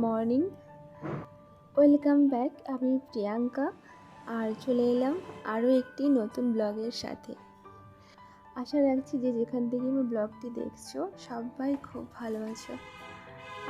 Morning. Welcome back, আমি প্রিয়াঙ্কা। আর চলে এলাম আরও একটি নতুন ব্লগের সাথে। আশা রাখছি যে যেখান থেকে আমার ব্লগটি দেখছ, সবাই খুব ভালো আছো।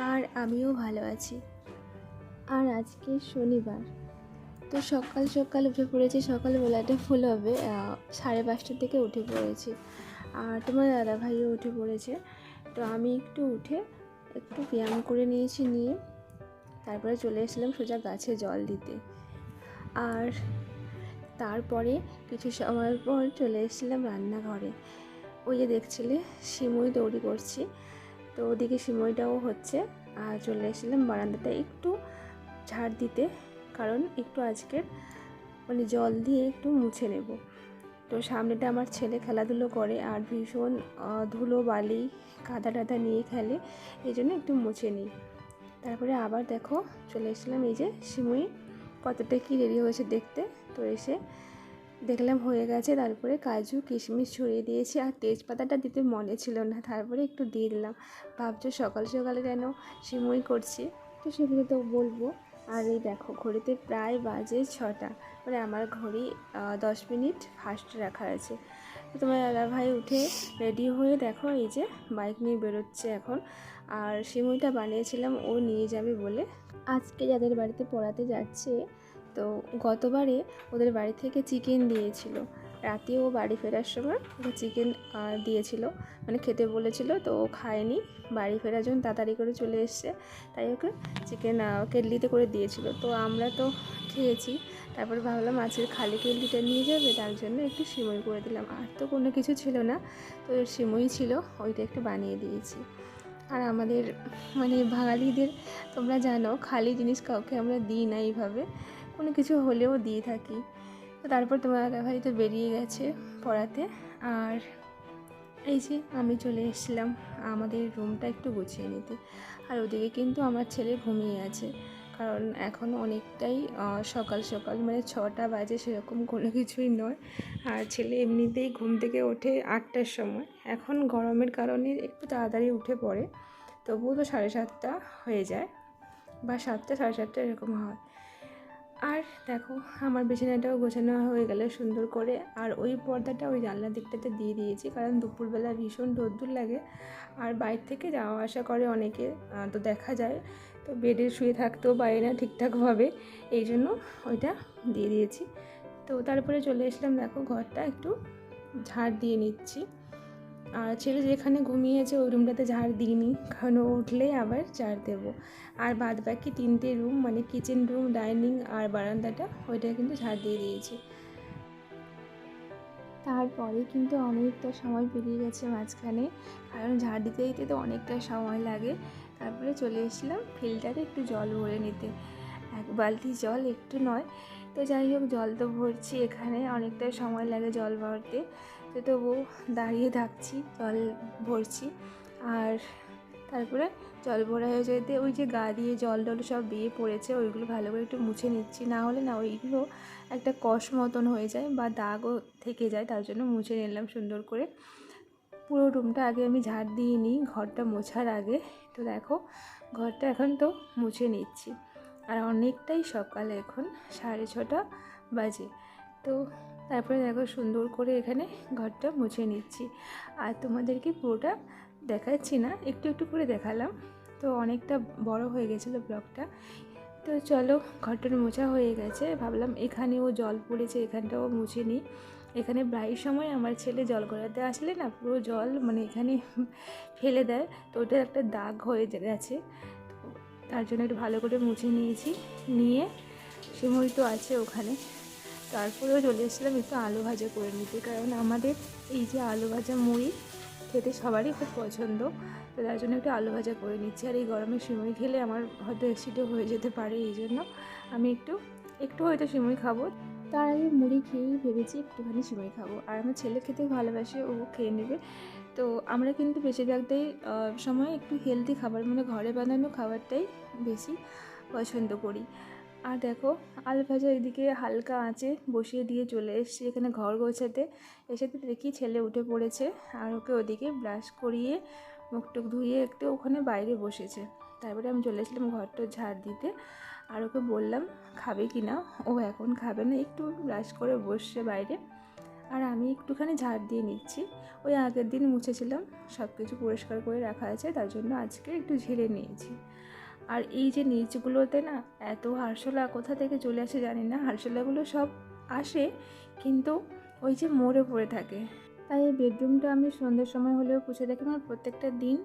আর আমিও ভালো আছি। আর আজকে শনিবার। তো সকাল সকাল উঠে পড়েছি, সকালবেলাটা ফুল হবে সাড়ে পাঁচটার থেকে উঠে পড়েছি। আর তোমার দাদা ভাইও উঠে পড়েছে। তো আমি একটু উঠে একটু ব্যায়াম করে নিয়েছি নিয়ে। তারপরে চলে এসেছিলাম সোজা গাছে জল দিতে। আর তারপরে কিছু সময়ের পর চলে এসেছিলাম রান্নাঘরে। ওই যে দেখছিলে, সিমুই তৈরি করছি। তো ওদিকে সিমুইটাও হচ্ছে। আর চলে এসেছিলাম বারান্দাটা একটু ঝাড় দিতে, কারণ একটু আজকের মানে জল দিয়ে একটু মুছে নেব। তো সামনেটা আমার ছেলে খেলাধুলো করে আর ভীষণ ধুলো বালি, কাদা টাদা নিয়ে খেলে, এই জন্য একটু মুছে নিই। তারপরে আবার দেখো চলে এসেছিলাম এই যে সিমুই, কতটা কি রেডি হয়েছে দেখতে। তো এসে দেখলাম হয়ে গেছে, তারপরে কাজু, কিশমিশ ছড়িয়ে দিয়েছি আর তেজপাতাটা দিতে মনে ছিল না, তারপরে একটু দিয়ে দিলাম। ভাবছ সকাল সকালে কেন সিমুই করছি? তো সেগুলো তো বলব। আর এই দেখো ঘড়িতে প্রায় বাজে ছটা মানে আমার ঘড়ি দশ মিনিট ফার্স্ট রাখা আছে। তোমার দাদা ভাই উঠে রেডি হয়ে দেখো এই যে বাইক নিয়ে বেরোচ্ছে এখন। আর সিমুইটা বানিয়েছিলাম, ও নিয়ে যাবে বলে। আজকে যাদের বাড়িতে পড়াতে যাচ্ছে, তো গতবারে ওদের বাড়ি থেকে চিকেন দিয়েছিল। রাতে ও বাড়ি ফেরার সময় ওকে চিকেন দিয়েছিল। মানে খেতে বলেছিল, তো ও খায়নি। বাড়ি ফেরার জন্য তাড়াতাড়ি করে চলে এসছে। তাই ওকে চিকেন কেটলিতে করে দিয়েছিল। তো আমরা তো খেয়েছি। তারপর ভাবলাম আজকের খালি কেটলিটা নিয়ে যাবে, তার জন্য একটু সিমই করে দিলাম। আর তো কোনো কিছু ছিল না, তো সিমই ছিল, ওইটা একটু বানিয়ে দিয়েছি। আর আমাদের মানে বাঙালিদের, তোমরা জানো, খালি জিনিস কাউকে আমরা দিই না এইভাবে। কোনো কিছু হলেও দিয়ে থাকি। তো তারপর তোমার ভাই তো বেরিয়ে গেছে পড়াতে। আর এই যে আমি চলে এসেছিলাম, আমাদের রুমটা একটু গুছিয়ে নিতে। আর ওদিকে কিন্তু আমার ছেলে ঘুমিয়ে আছে। কারণ এখন অনেকটাই সকাল সকাল মানে ছটা বাজে সেরকম কোনো কিছুই নয়। আর ছেলে এমনিতেই ঘুম থেকে ওঠে আটটার সময়। এখন গরমের কারণে একটু তাড়াতাড়ি উঠে পড়ে, তবুও তো সাড়ে সাতটা হয়ে যায় বা সাতটা, সাড়ে সাতটা এরকম হয়। আর দেখো, আমার বিছানাটাও গোছানো হয়ে গেল সুন্দর করে। আর ওই পর্দাটা ওই জানলার দিকটাতে দিয়ে দিয়েছি কারণ দুপুরবেলা ভীষণ রোদ্দুর লাগে। আর বাইরে থেকে যাওয়া আসা করে অনেকে তো দেখা যায়। তো বেডে শুয়ে থাকতেও পারে না ঠিকঠাকভাবে, এই জন্য ওইটা দিয়ে দিয়েছি। তো তারপরে চলে এসলাম দেখো ঘরটা একটু ঝাড় দিয়ে নিচ্ছি। আর ছেলে যেখানে ঘুমিয়েছে ওই রুমটাতে ঝাড় দিইনি, কারণ ও উঠলেই আবার ঝাড় দেবো। আর বাদ বাকি তিনটে রুম মানে কিচেন রুম, ডাইনিং আর বারান্দাটা ওইটা কিন্তু ঝাড় দিয়ে দিয়েছি। তারপরে কিন্তু অনেকটা সময় পেরিয়ে গেছে মাঝখানে, কারণ ঝাড় দিতে দিতে তো অনেকটা সময় লাগে। তারপরে চলে এসেছিলাম ফিল্টারে একটু জল ভরে নিতে। এক বালতি জল, একটু নয়। তো যাই হোক, জল তো ভরছি এখানে অনেকটা সময় লাগে জল ভরতে। তো তবু দাঁড়িয়ে থাকছি, জল ভরছি। আর তারপরে জল ভরা হয়ে যেতে ওই যে গা দিয়ে জল টল সব বেয়ে পড়েছে, ওইগুলো ভালো করে একটু মুছে নিচ্ছি। না হলে না, ওইগুলো একটা কষ মতন হয়ে যায় বা দাগও থেকে যায়, তার জন্য মুছে নিলাম সুন্দর করে। পুরো রুমটা আগে আমি ঝাড় দিয়ে নিই ঘরটা মোছার আগে। তো দেখো, ঘরটা এখন তো মুছে নিচ্ছি। আর অনেকটাই সকাল এখন, সাড়ে ছটা বাজে। তো তারপরে দেখো, সুন্দর করে এখানে ঘরটা মুছে নিচ্ছি। আর তোমাদেরকে পুরোটা দেখাচ্ছি না, একটু একটু করে দেখালাম। তো অনেকটা বড় হয়ে গেছিল ব্লগটা তো চলো ঘরটার মোছা হয়ে গেছে। ভাবলাম এখানেও জল পড়েছে, এখানটাও মুছে নিই। এখানে প্রায় সময় আমার ছেলে জল গড়াতে আসলে না পুরো জল মানে এখানে ফেলে দেয়। তো ওটা একটা দাগ হয়ে গেছে। তো তার জন্য একটু ভালো করে মুছে নিয়েছি। নিয়ে সিমুই তো আছে ওখানে। তারপরেও চলে এসেছিলাম একটু আলু ভাজা করে নিতে। কারণ আমাদের এই যে আলু ভাজা মুড়ি খেতে সবারই খুব পছন্দ। তো তার জন্য একটু আলু ভাজা করে নিচ্ছি। আর এই গরমে সিমুই খেলে আমার হয়তো অ্যাসিডও হয়ে যেতে পারে। এই জন্য আমি একটু একটু হয়তো সিমুই খাব। তার আগে মুড়ি খেয়েই ভেবেছি একটুখানি সিমুই খাব। আর আমার ছেলে খেতে ভালোবাসে, ও খেয়ে নেবে। তো আমরা কিন্তু বেশিরভাগটাই সময় একটু হেলদি খাবার মানে ঘরে বানানো খাবারটাই বেশি পছন্দ করি। আর দেখো, আলু ভাজা এদিকে হালকা আঁচে বসিয়ে দিয়ে চলে এসেছি এখানে ঘর গোছাতে। এসে দেখি ছেলে উঠে পড়েছে, আর ওকে ওদিকে ব্রাশ করিয়ে মুখ টুক ধুয়ে একটু ওখানে বাইরে বসেছে। তারপরে আমি চলে এসেছিলাম ঘরটা ঝাড় দিতে। আর ওকে বললাম, খাবে কি না? ও এখন খাবে না, একটু ব্রাশ করে বসছে বাইরে। আর আমি একটুখানি ঝাড় দিয়ে নিচ্ছি। ওই আগের দিন মুছেছিলাম সব কিছু পরিষ্কার করে রাখা আছে, তার জন্য আজকে একটু ঝেড়ে নিয়েছি। আর এই যে নিচগুলোতে না, এত হারশোলা কোথা থেকে চলে আসে জানি না হারশোলাগুলো সব আসে, কিন্তু ওই যে মরে পড়ে থাকে। তাই এই বেডরুমটা আমি সন্ধ্যের সময় হলেও পুছে রাখি মানে প্রত্যেকটা দিন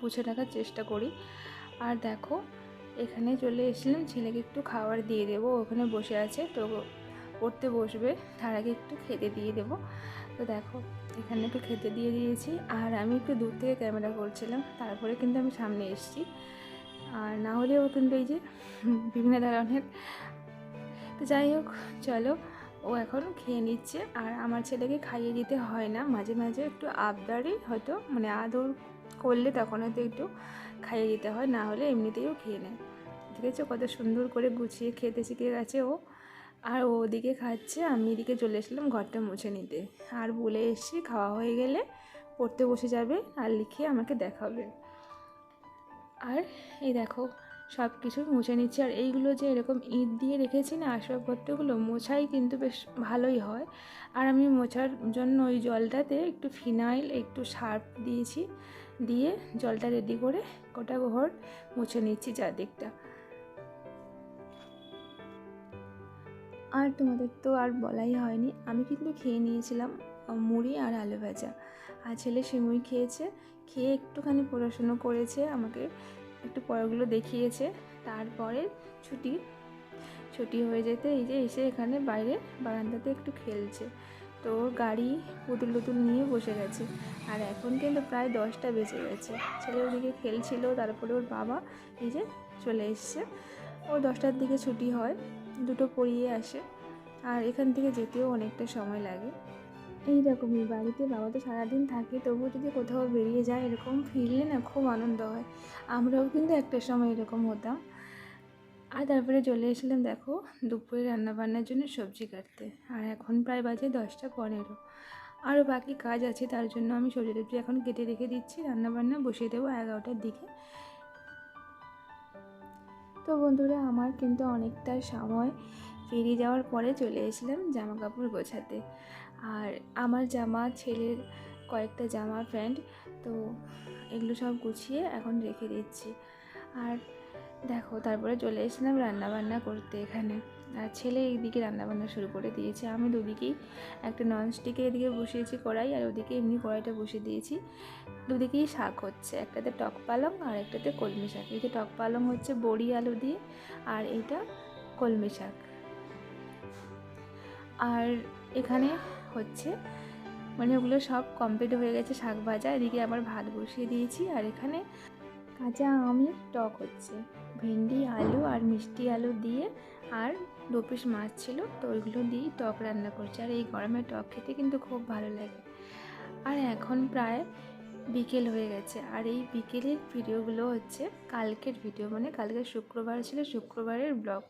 পুছে রাখার চেষ্টা করি। আর দেখো এখানে চলে এসেছিলাম, ছেলেকে একটু খাবার দিয়ে দেবো, ওখানে বসে আছে, তো পড়তে বসবে, তার আগে একটু খেতে দিয়ে দেবো। তো দেখো, এখানে একটু খেতে দিয়ে দিয়েছি, আর আমি একটু দূর থেকে ক্যামেরা করছিলাম, তারপরে কিন্তু আমি সামনে এসেছি। আর না হলেও কিন্তু এই যে বিভিন্ন ধরনের, তো যাই হোক, চলো, ও এখন খেয়ে নিচ্ছে, আর আমার ছেলেকে খাইয়ে দিতে হয় না, মাঝে মাঝে একটু আবদারই হয়তো মানে আদর করলে তখন হয়তো একটু খাইয়ে দিতে হয়, না হলে এমনিতেই ও খেয়ে নেয়। আছে কত সুন্দর করে গুছিয়ে খেতে শিখে গেছে ও। আর ওদিকে খাচ্ছে, আমি এদিকে চলে এসলাম ঘরটা মুছে নিতে। আর বলে এসছি খাওয়া হয়ে গেলে পড়তে বসে যাবে আর লিখে আমাকে দেখাবে। আর এই দেখো, সব কিছু মুছে নিচ্ছি। আর এইগুলো যে এরকম ইট দিয়ে রেখেছি না আসবাবপত্রগুলো, মোছাই কিন্তু বেশ ভালোই হয়। আর আমি মোছার জন্য ওই জলটাতে একটু ফিনাইল, একটু সার্ফ দিয়েছি। দিয়ে জলটা রেডি করে গোটা ঘর মুছে নিচ্ছি চারদিকটা। আর তোমাদের তো আর বলাই হয়নি। আমি কিন্তু খেয়ে নিয়েছিলাম মুড়ি আর আলু ভাজা। আর ছেলে সিমুই খেয়েছে, খেয়ে একটুখানি পড়াশুনো করেছে, আমাকে একটু পড়াগুলো দেখিয়েছে। তারপরে ছুটি ছুটি হয়ে যেতে এই যে এসে এখানে বাইরে বারান্দাতে একটু খেলছে। তো গাড়ি পুতুল টুতুল নিয়ে বসে গেছে। আর এখন কিন্তু প্রায় দশটা বেজে গেছে। ছেলে ওদিকে খেলছিল, তারপরে ওর বাবা এই যে চলে এসছে। ও দশটার দিকে ছুটি হয়। দুটো পড়িয়ে আসে। আর এখান থেকে যেতেও অনেকটা সময় লাগে। এই রকমই বাড়িতে বাবা তো সারাদিন থাকে, তবুও যদি কোথাও বেরিয়ে যায়, এরকম ফিরলে না খুব আনন্দ হয়। আমরাও কিন্তু একটা সময় এরকম হতাম। আর তারপরে চলে এসেছিলাম দেখো, দুপুরে রান্নাবান্নার জন্য সবজি কাটতে। আর এখন প্রায় বাজে দশটা পনেরো। আরও বাকি কাজ আছে, তার জন্য আমি সবজি টবজি এখন কেটে রেখে দিচ্ছি। রান্নাবান্না বসিয়ে দেবো এগারোটার দিকে। তো বন্ধুরা, আমার কিন্তু অনেকটা সময় পেরিয়ে যাওয়ার পরে চলে এসেছিলাম জামা কাপড় গোছাতে। আর আমার জামা, ছেলের কয়েকটা জামা, প্যান্ট, তো এগুলো সব গুছিয়ে এখন রেখে দিচ্ছি। আর দেখো, তারপরে চলে এসেছিলাম রান্নাবান্না করতে এখানে। আর ছেলে এইদিকে রান্নাবান্না শুরু করে দিয়েছে। আমি দুদিকেই একটা ননস্টিকে এদিকে বসিয়েছি কড়াই আর ওদিকে এমনি কড়াইটা বসিয়ে দিয়েছি। দুদিকেই শাক হচ্ছে, একটাতে টক পালং আর একটাতে কলমি শাক। এই টক পালং হচ্ছে বড়ি, আলু দিয়ে আর এইটা কলমি শাক। আর এখানে হচ্ছে মানে ওগুলো সব কমপ্লিট হয়ে গেছে শাক ভাজা। এদিকে আবার ভাত বসিয়ে দিয়েছি আর এখানে কাঁচা আমের টক হচ্ছে। ভেন্ডি, আলু আর মিষ্টি আলু দিয়ে আর দু পিস মাছ ছিল, তো ওইগুলো দিয়েই টক রান্না করছি। আর এই গরমে টক খেতে কিন্তু খুব ভালো লাগে। আর এখন প্রায় বিকেল হয়ে গেছে। আর এই বিকেলের ভিডিওগুলো হচ্ছে কালকের ভিডিও। মানে কালকে শুক্রবার ছিল শুক্রবারের ব্লগ।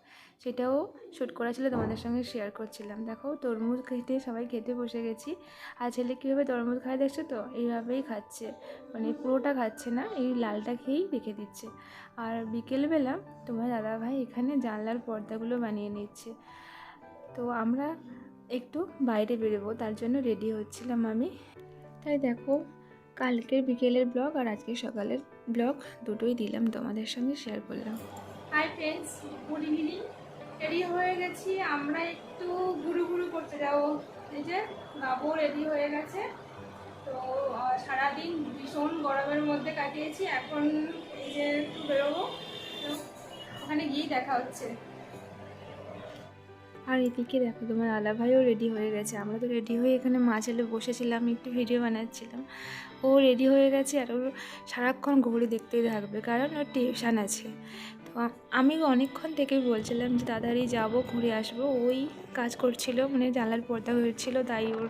সেটাও শ্যুট করা ছিল, তোমাদের সঙ্গে শেয়ার করছিলাম। দেখো, তরমুজ খেতে সবাই খেতে বসে গেছি। আর ছেলে কীভাবে তরমুজ খায় দেখছ তো? এইভাবেই খাচ্ছে। মানে পুরোটা খাচ্ছে না, এই লালটা খেয়েই রেখে দিচ্ছে। আর বিকেলবেলা তোমার দাদাভাই এখানে জানলার পর্দাগুলো বানিয়ে নিচ্ছে। তো আমরা একটু বাইরে বেরোবো, তার জন্য রেডি হচ্ছিলাম আমি। তাই দেখো কালকের বিকেলের ব্লগ আর আজকে সকালের ব্লগ দুটোই দিলাম তোমাদের সঙ্গে শেয়ার করলাম। Hi friends good evening ready হয়ে গেছি, আমরা একটু ঘুরু ঘুরু করতে যাব। এই যে বাবু রেডি হয়ে গেছে। তো সারাদিন ভীষণ গরমের মধ্যে কাটিয়েছি, এখন এই যে একটু বেরোবো। ওখানে গিয়েই দেখা হচ্ছে। আর এদিকে দেখো, তোমার আলা ভাইও রেডি হয়ে গেছে। আমরা তো রেডি হয়ে এখানে মা ছেলে বসেছিলাম, একটু ভিডিও বানাচ্ছিলাম। ও রেডি হয়ে গেছে আর ওর সারাক্ষণ ঘড়ি দেখতেই থাকবে, কারণ ওর টিউশন আছে। তো আমি অনেকক্ষণ থেকেই বলছিলাম যে তাড়াতাড়ি যাব, ঘুরে আসব। ওই কাজ করছিল মানে জানলার পর্দা হয়েছিল, তাই ওর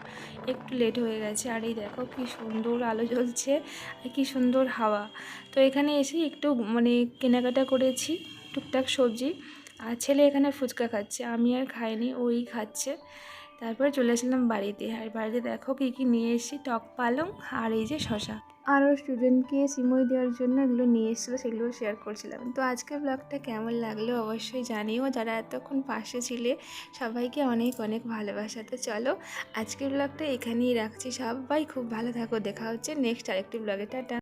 একটু লেট হয়ে গেছে। আর এই দেখো, কি সুন্দর আলো জ্বলছে, আর কি সুন্দর হাওয়া। তো এখানে এসে একটু মানে কেনাকাটা করেছি, টুকটাক সবজি। আর ছেলে এখানে ফুচকা খাচ্ছে, আমি আর খাইনি, ওই খাচ্ছে। তারপরে চলে আসলাম বাড়িতে। আর বাড়িতে দেখো কী কী নিয়ে এসেছি, টক পালং আর এই যে শশা আরও স্টুডেন্টকে সিমই দেওয়ার জন্য এগুলো নিয়ে এসেছিল সেগুলো শেয়ার করছিলাম। তো আজকের ব্লগটা কেমন লাগল অবশ্যই জানিও, যারা এতক্ষণ পাশে ছিলে, সবাইকে অনেক অনেক ভালোবাসা। তো চলো, আজকের ব্লগটা এখানেই রাখছি। সবাই খুব ভালো থাকো, দেখা হচ্ছে নেক্সট আরেকটি ব্লগে টাটা।